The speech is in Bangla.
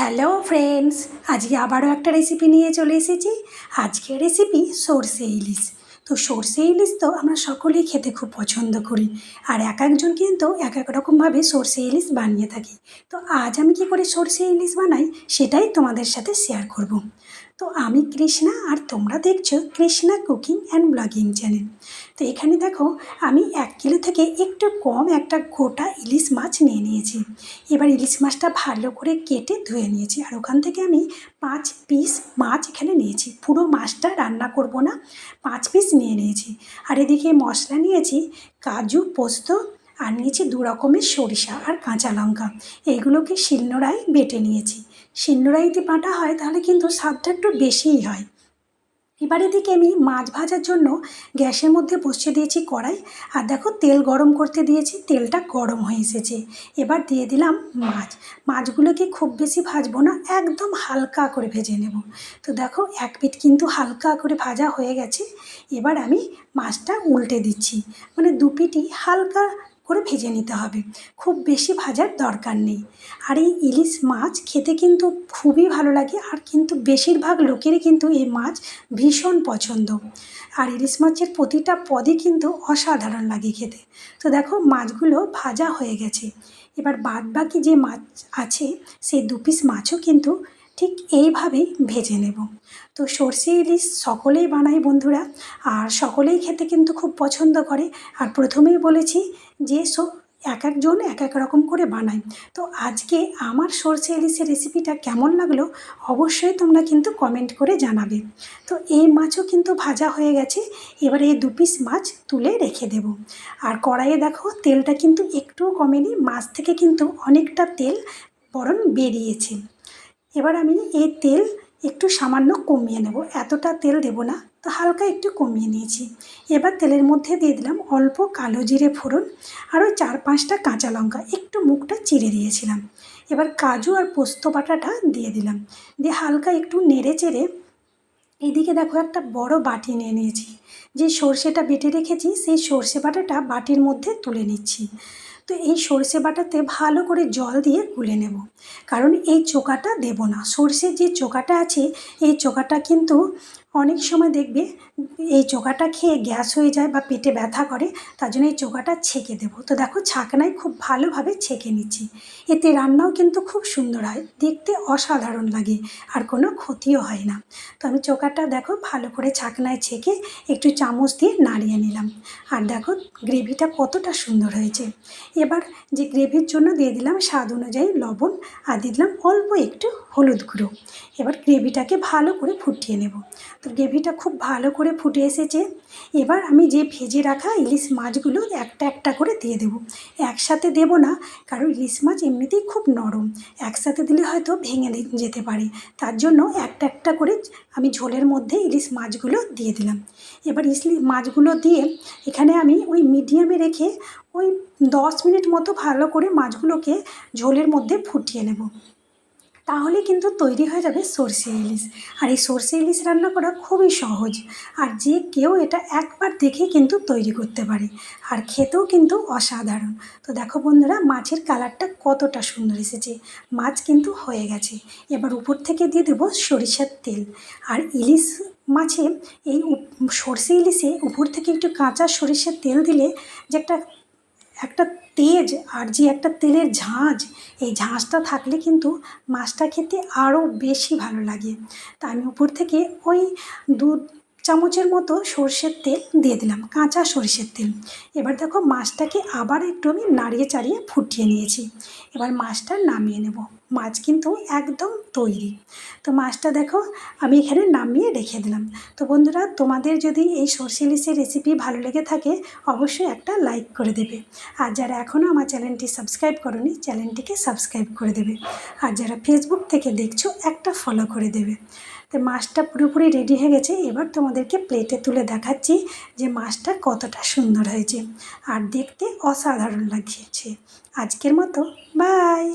হ্যালো ফ্রেন্ডস আজকে আবারও একটা রেসিপি নিয়ে চলে এসেছি। আজকের রেসিপি সর্ষে ইলিশ। তো সর্ষে ইলিশ তো আমরা সকলেই খেতে খুব পছন্দ করি। আর এক একজন কিন্তু এক এক রকমভাবে সর্ষে ইলিশ বানিয়ে থাকি। তো আজ আমি কী করে সর্ষে ইলিশ বানাই সেটাই তোমাদের সাথে শেয়ার করব। তো আমি কৃষ্ণা আর তোমরা দেখছ Krishna cooking and blogging channel. তো এখানে দেখো আমি এক কিলো থেকে একটু কম একটা গোটা ইলিশ মাছ নিয়ে নিয়েছি। এবার ইলিশ মাছটা ভালো করে কেটে ধুয়ে নিয়েছি। আর ওখান থেকে আমি পাঁচ পিস মাছ এখানে নিয়েছি। পুরো মাছটা রান্না করব না। পাঁচ পিস নিয়ে নিয়েছি। আর এদিকে মশলা নিয়েছি, কাজু, পোস্ত, আর নিয়েছি দু রকমের সরিষা আর কাঁচা লঙ্কা। এইগুলোকে শিলনোড়ায় বেটে নিয়েছি। শিলনোড়ায় যদি বাটা হয়, তাহলে কিন্তু স্বাদটা একটু বেশিই হয়। এবার এদিকে আমি মাছ ভাজার জন্য গ্যাসের মধ্যে বসিয়ে দিয়েছি কড়াই। আর দেখো, তেল গরম করতে দিয়েছি, তেলটা গরম হয়ে এসেছে। এবার দিয়ে দিলাম মাছ। মাছগুলোকে খুব বেশি ভাজবো না, একদম হালকা করে ভেজে নেব। তো দেখো, এক পিঠ কিন্তু হালকা করে ভাজা হয়ে গেছে। এবার আমি মাছটা উল্টে দিচ্ছি। মানে দু পিঠই হালকা করে ভেজে নিতে হবে। খুব বেশি ভাজার দরকার নেই। আর এই ইলিশ মাছ খেতে কিন্তু খুবই ভালো লাগে আর কিন্তু বেশিরভাগ লোকেরই কিন্তু এই মাছ ভীষণ পছন্দ। আর ইলিশ মাছের প্রতিটা পদই কিন্তু অসাধারণ লাগে খেতে। তো দেখো মাছগুলো ভাজা হয়ে গেছে। এবার বাদ বাকি যে মাছ আছে, সেই দু পিস মাছও কিন্তু ঠিক এইভাবেই ভেজে নেব। তো সর্ষে ইলিশ সকলেই বানায় বন্ধুরা, আর সকলেই খেতে কিন্তু খুব পছন্দ করে। আর প্রথমেই বলেছি যে সো এক একজন এক এক রকম করে বানায়। তো আজকে আমার সর্ষে ইলিশের রেসিপিটা কেমন লাগল অবশ্যই তোমরা কিন্তু কমেন্ট করে জানাবে। তো এই মাছও কিন্তু ভাজা হয়ে গেছে, এবারে এই দু পিস মাছ তুলে রেখে দেব। আর কড়াইয়ে দেখো, তেলটা কিন্তু একটুও কমেনি, মাছ থেকে কিন্তু অনেকটা তেল বরং বেরিয়েছে। এবার আমি এই তেল একটু সামান্য কমিয়ে নেব। এতটা তেল দেব না, তো হালকা একটু কমিয়ে নিয়েছি। এবার তেলের মধ্যে দিয়ে দিলাম অল্প কালো জিরে ফোড়ন আর ওই চার পাঁচটা কাঁচা লঙ্কা। একটু মুখটা চিড়ে দিয়েছিলাম। এবার কাজু আর পোস্ত বাটাটা দিয়ে দিলাম। দিয়ে হালকা একটু নেড়ে চেড়ে এদিকে দেখো একটা বড় বাটি নিয়ে নিয়েছি। যে সর্ষেটা বেটে রেখেছি, সেই সর্ষে বাটাটা বাটির মধ্যে তুলে নিচ্ছি। তো এই সর্ষে বাটাতে ভালো করে জল দিয়ে গুলে নেব। কারণ এই চোকাটা দেব না। সর্ষের যে চোকাটা আছে, এই চোকাটা কিন্তু অনেক সময় দেখবে এই চোকাটা খেয়ে গ্যাস হয়ে যায় বা পেটে ব্যথা করে, তার জন্য এই চোকাটা ছেঁকে দেবো। তো দেখো ছাকনায় খুব ভালোভাবে ছেঁকে নিচ্ছি। এতে রান্নাও কিন্তু খুব সুন্দর হয়, দেখতে অসাধারণ লাগে, আর কোনো ক্ষতিও হয় না। তো আমি চোকাটা দেখো ভালো করে ছাকনায় ছেঁকে একটু চামচ দিয়ে নাড়িয়ে নিলাম। আর দেখো গ্রেভিটা কতটা সুন্দর হয়েছে। এবার যে গ্রেভির জন্য দিয়ে দিলাম স্বাদ অনুযায়ী লবণ, আর দিয়ে দিলাম অল্প একটু হলুদ গুঁড়ো। এবার গ্রেভিটাকে ভালো করে ফুটিয়ে নেব। তো গ্রেভিটা খুব ভালো করে ফুটে এসেছে। এবার আমি যে ভেজে রাখা ইলিশ মাছগুলো একটা একটা করে দিয়ে দেবো। একসাথে দেব না, কারণ ইলিশ মাছ এমনিতেই খুব নরম। একসাথে দিলে হয়তো ভেঙে যেতে পারে। তার জন্য একটা একটা করে আমি ঝোলের মধ্যে ইলিশ মাছগুলো দিয়ে দিলাম। এবার ইসলি মাছগুলো দিয়ে এখানে আমি ওই মিডিয়ামে রেখে ওই দশ মিনিট মতো ভালো করে মাছগুলোকে ঝোলের মধ্যে ফুটিয়ে নেব। তাহলে কিন্তু তৈরি হয়ে যাবে সর্ষে ইলিশ। আর এই সর্ষে ইলিশ রান্না করা খুবই সহজ। আর যে কেউ এটা একবার দেখে কিন্তু তৈরি করতে পারে। আর খেতেও কিন্তু অসাধারণ। তো দেখো বন্ধুরা, মাছের কালারটা কতটা সুন্দর এসেছে। মাছ কিন্তু হয়ে গেছে। এবার উপর থেকে দিয়ে দেবো সরিষার তেল। আর ইলিশ মাছে এই সর্ষে ইলিশে উপর থেকে একটু কাঁচা সরিষার তেল দিলে যে একটা একটা তেজ আর যে একটা তেলের ঝাঁঝ এই ঝাঁঝটা থাকলে কিন্তু মাছটা খেতে আরও বেশি ভালো লাগে। তা আমি উপর থেকে ওই দু চামচের মতো সর্ষের তেল দিয়ে দিলাম, কাঁচা সর্ষের তেল। এবার দেখো মাছটাকে আবার একটু আমি নাড়িয়ে চাড়িয়ে ফুটিয়ে নিয়েছি। এবার মাছটা নামিয়ে নেব। মাছ কিন্তু একদম তৈরি। তো মাছটা দেখো আমি এখানে নামিয়ে রেখে দিলাম। তো বন্ধুরা, তোমাদের যদি এই সর্ষে ইলিশের রেসিপি ভালো লেগে থাকে, অবশ্যই একটা লাইক করে দেবে। আর যারা এখনও আমার চ্যানেলটি সাবস্ক্রাইব করনি, চ্যানেলটিকে সাবস্ক্রাইব করে দেবে। আর যারা ফেসবুক থেকে দেখছ, একটা ফলো করে দেবে। তো মাছটা পুরোপুরি রেডি হয়ে গেছে। এবার তোমাদেরকে প্লেটে তুলে দেখাচ্ছি যে মাছটা কতটা সুন্দর হয়েছে। আর দেখতে অসাধারণ লাগিয়েছে আজকের মতো বাই